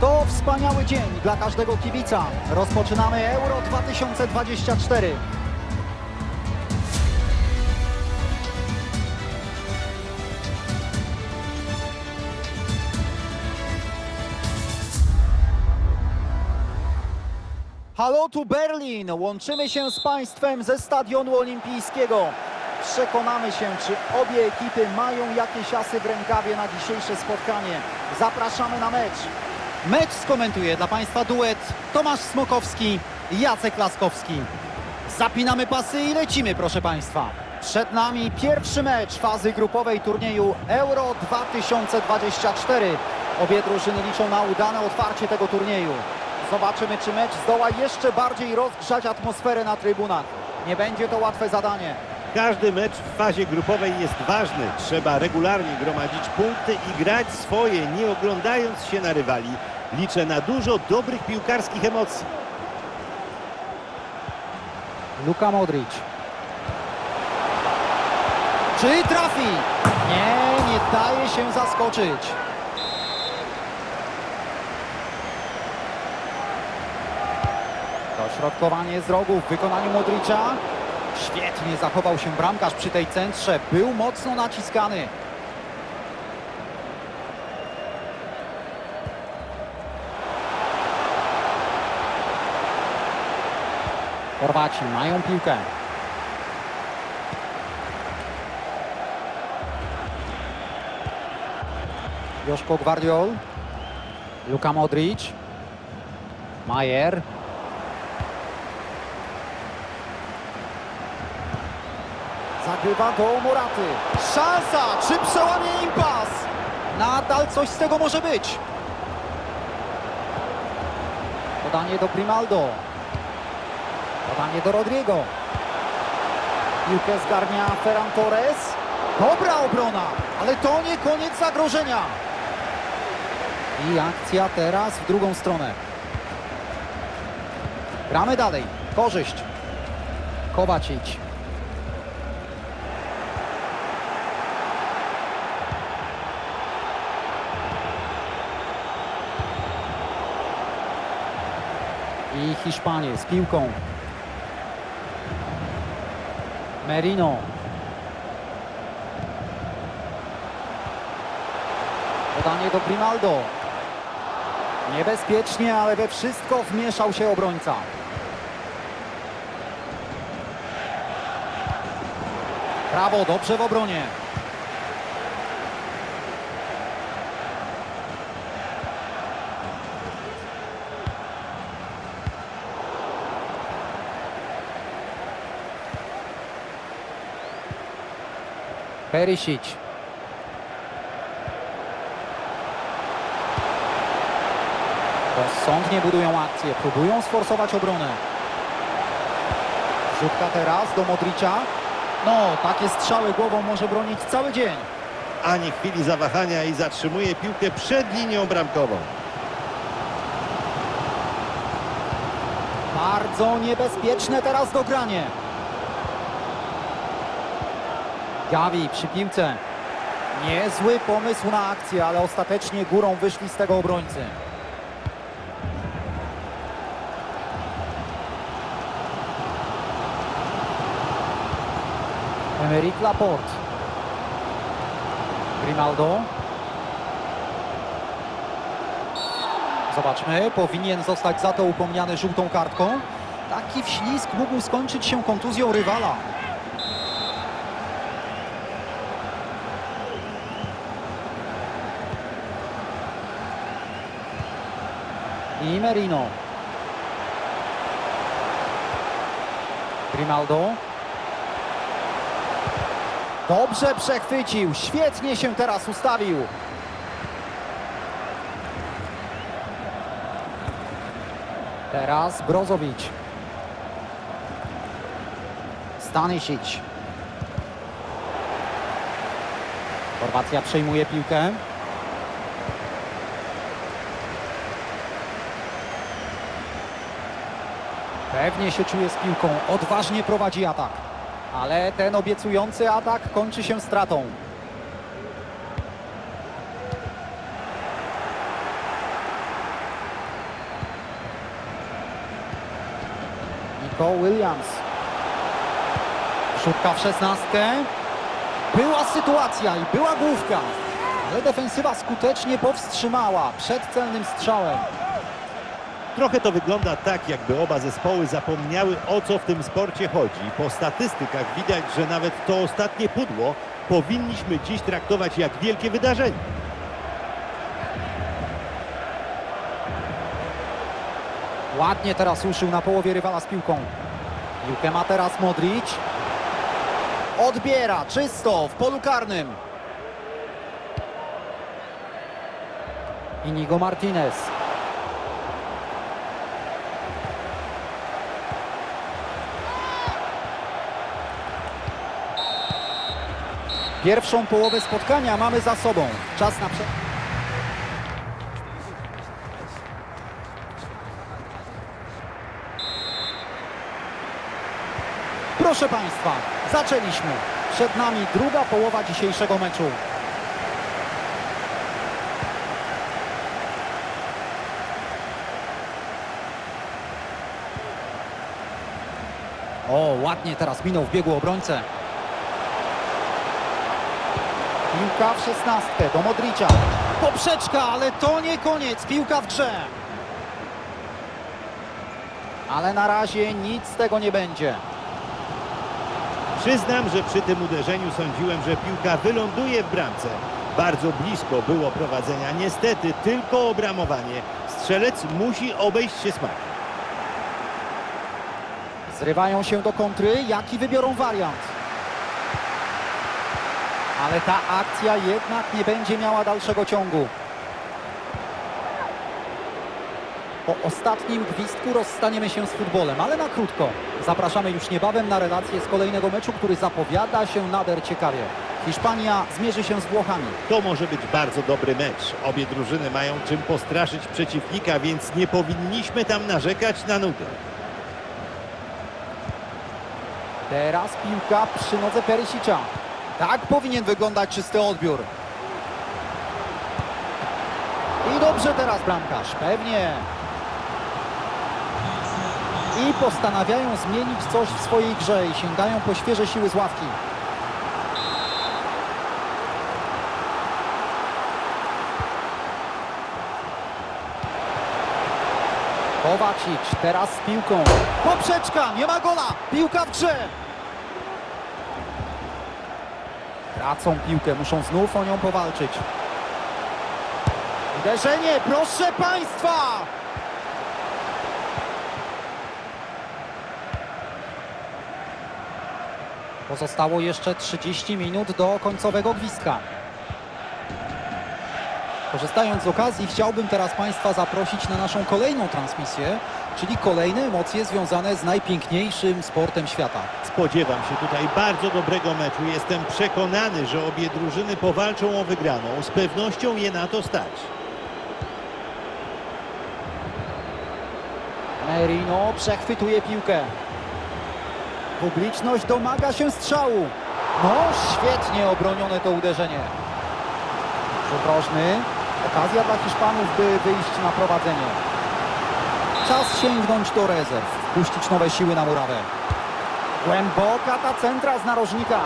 To wspaniały dzień dla każdego kibica. Rozpoczynamy Euro 2024. Halo tu Berlin! Łączymy się z Państwem ze Stadionu Olimpijskiego. Przekonamy się, czy obie ekipy mają jakieś asy w rękawie na dzisiejsze spotkanie. Zapraszamy na mecz. Mecz skomentuje dla Państwa duet Tomasz Smokowski i Jacek Laskowski. Zapinamy pasy i lecimy, proszę Państwa. Przed nami pierwszy mecz fazy grupowej turnieju Euro 2024. Obie drużyny liczą na udane otwarcie tego turnieju. Zobaczymy, czy mecz zdoła jeszcze bardziej rozgrzać atmosferę na trybunach. Nie będzie to łatwe zadanie. Każdy mecz w fazie grupowej jest ważny. Trzeba regularnie gromadzić punkty i grać swoje, nie oglądając się na rywali. Liczę na dużo dobrych piłkarskich emocji. Luka Modric. Czy trafi? Nie, nie daje się zaskoczyć. Dośrodkowanie z rogu w wykonaniu Modricza. Świetnie zachował się bramkarz przy tej centrze. Był mocno naciskany. Chorwaci mają piłkę. Joszko Gwardiol. Luka Modric. Majer. Zagrywa do Moraty. Szansa! Czy przełamie impas? Nadal coś z tego może być. Podanie do Grimaldo. Podanie do Rodrigo. Piłkę zgarnia Ferran Torres. Dobra obrona, ale to nie koniec zagrożenia. I akcja teraz w drugą stronę. Gramy dalej. Korzyść. Kowacic. I Hiszpanie z piłką. Merino. Podanie do Grimaldo. Niebezpiecznie, ale we wszystko wmieszał się obrońca. Prawo, dobrze w obronie. Perisic. Rozsądnie budują akcję, próbują sforsować obronę. Rzutka teraz do Modricza. No, takie strzały głową może bronić cały dzień. Ani chwili zawahania i zatrzymuje piłkę przed linią bramkową. Bardzo niebezpieczne teraz dogranie. Gavi przy piłce. Niezły pomysł na akcję, ale ostatecznie górą wyszli z tego obrońcy. Emerick Laporte. Grimaldo. Zobaczmy, powinien zostać za to upomniany żółtą kartką. Taki wślizg mógł skończyć się kontuzją rywala. I Merino. Grimaldo. Dobrze przechwycił, świetnie się teraz ustawił. Teraz Brozovic. Stanisic. Chorwacja przejmuje piłkę. Pewnie się czuje z piłką, odważnie prowadzi atak. Ale ten obiecujący atak kończy się stratą. Nico Williams. Szutka w szesnastkę. Była sytuacja i była główka, ale defensywa skutecznie powstrzymała przed celnym strzałem. Trochę to wygląda tak, jakby oba zespoły zapomniały o co w tym sporcie chodzi. Po statystykach widać, że nawet to ostatnie pudło powinniśmy dziś traktować jak wielkie wydarzenie. Ładnie teraz uszył na połowie rywala z piłką. Piłkę ma teraz Modric. Odbiera czysto w polu karnym. Inigo Martinez. Pierwszą połowę spotkania mamy za sobą. Czas na prze... Proszę Państwa, zaczęliśmy. Przed nami druga połowa dzisiejszego meczu. O, ładnie teraz minął w biegu obrońcę. Piłka w szesnastkę do Modricia. Poprzeczka, ale to nie koniec. Piłka w grze. Ale na razie nic z tego nie będzie. Przyznam, że przy tym uderzeniu sądziłem, że piłka wyląduje w bramce. Bardzo blisko było prowadzenia. Niestety tylko obramowanie. Strzelec musi obejść się smakiem. Zrywają się do kontry. Jaki wybiorą wariant? Ale ta akcja jednak nie będzie miała dalszego ciągu. Po ostatnim gwizdku rozstaniemy się z futbolem, ale na krótko. Zapraszamy już niebawem na relację z kolejnego meczu, który zapowiada się nader ciekawie. Hiszpania zmierzy się z Włochami. To może być bardzo dobry mecz. Obie drużyny mają czym postraszyć przeciwnika, więc nie powinniśmy tam narzekać na nudę. Teraz piłka przy nodze Perisicia. Tak powinien wyglądać czysty odbiór. I dobrze teraz bramkarz, pewnie. I postanawiają zmienić coś w swojej grze i sięgają po świeże siły z ławki. Kowacic teraz z piłką. Poprzeczka, nie ma gola. Piłka w grze. Tracą piłkę, muszą znów o nią powalczyć. Uderzenie, proszę Państwa! Pozostało jeszcze 30 minut do końcowego gwizdka. Korzystając z okazji, chciałbym teraz Państwa zaprosić na naszą kolejną transmisję, czyli kolejne emocje związane z najpiękniejszym sportem świata. Spodziewam się tutaj bardzo dobrego meczu. Jestem przekonany, że obie drużyny powalczą o wygraną. Z pewnością je na to stać. Merino przechwytuje piłkę. Publiczność domaga się strzału. No, świetnie obronione to uderzenie. Przydrożny. Okazja dla Hiszpanów, by wyjść na prowadzenie. Czas sięgnąć do rezerw. Puścić nowe siły na murawę. Głęboka ta centra z narożnika.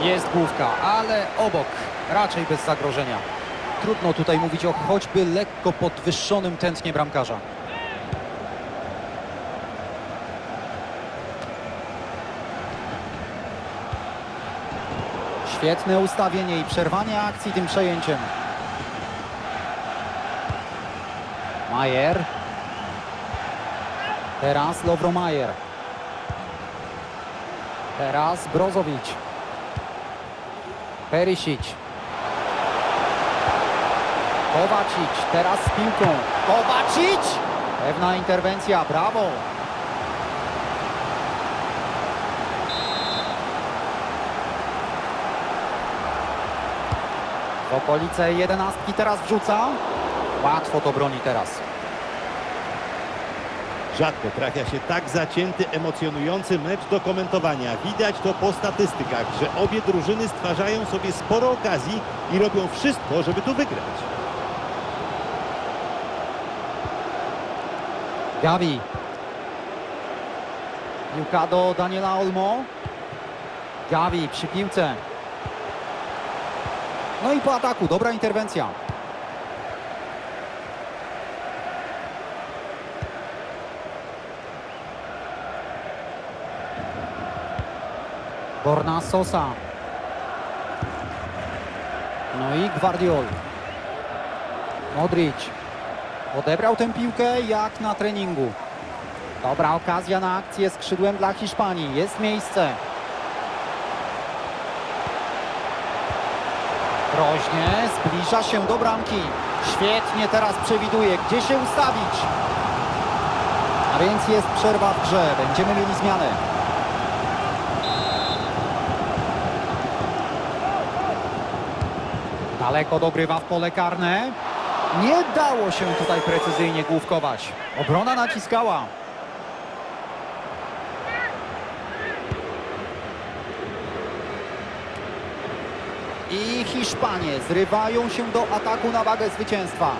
Jest główka, ale obok. Raczej bez zagrożenia. Trudno tutaj mówić o choćby lekko podwyższonym tętnie bramkarza. Świetne ustawienie i przerwanie akcji tym przejęciem. Majer. Teraz Lovro Majer. Teraz Brozowicz. Perisic. Kowacic. Teraz z piłką. Kowacic! Pewna interwencja. Brawo! W okolice jedenastki teraz wrzuca. Łatwo to broni teraz. Rzadko trafia się tak zacięty, emocjonujący mecz do komentowania. Widać to po statystykach, że obie drużyny stwarzają sobie sporo okazji i robią wszystko, żeby tu wygrać. Gavi. Piłka do Daniela Olmo. Gavi przy piłce. No i po ataku, dobra interwencja. Borna Sosa. No i Gvardiol. Modric. Odebrał tę piłkę jak na treningu. Dobra okazja na akcję skrzydłem dla Hiszpanii. Jest miejsce. Groźnie zbliża się do bramki. Świetnie teraz przewiduje, gdzie się ustawić. A więc jest przerwa w grze. Będziemy mieli zmianę. Daleko dogrywa w pole karne. Nie dało się tutaj precyzyjnie główkować. Obrona naciskała. I Hiszpanie zrywają się do ataku na wagę zwycięstwa.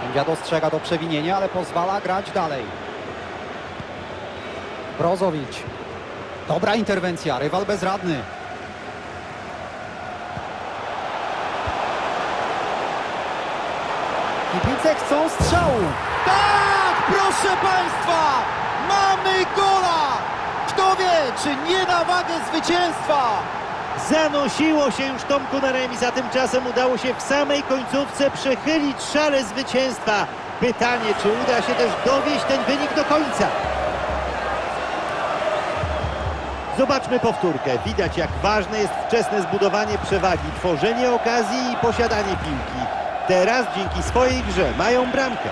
Sędzia dostrzega to przewinienie, ale pozwala grać dalej. Brozowicz. Dobra interwencja, rywal bezradny. Strzału. Tak, proszę Państwa, mamy gola! Kto wie, czy nie na wagę zwycięstwa? Zanosiło się już Tomku na remis, a tymczasem udało się w samej końcówce przechylić szale zwycięstwa. Pytanie, czy uda się też dowieść ten wynik do końca? Zobaczmy powtórkę. Widać, jak ważne jest wczesne zbudowanie przewagi, tworzenie okazji i posiadanie piłki. Teraz dzięki swojej grze mają bramkę.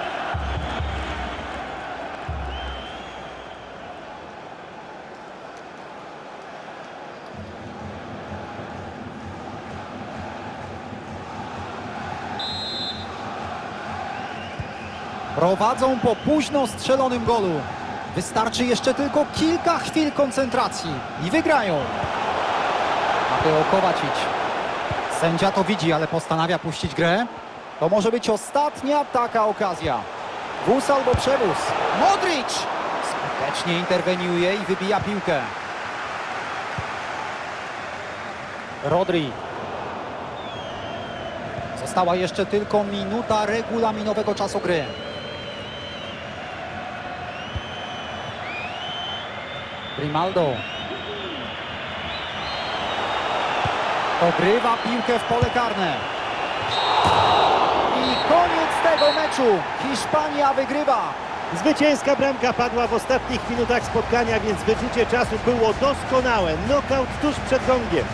Prowadzą po późno strzelonym golu. Wystarczy jeszcze tylko kilka chwil koncentracji i wygrają. Mateo Kowacic. Sędzia to widzi, ale postanawia puścić grę. To może być ostatnia taka okazja. Wóz albo przewóz. Modric! Skutecznie interweniuje i wybija piłkę. Rodri. Została jeszcze tylko minuta regulaminowego czasu gry. Grimaldo. Ogrywa piłkę w pole karne. Koniec tego meczu. Hiszpania wygrywa. Zwycięska bramka padła w ostatnich minutach spotkania, więc wyczucie czasu było doskonałe. Knockout tuż przed gongiem.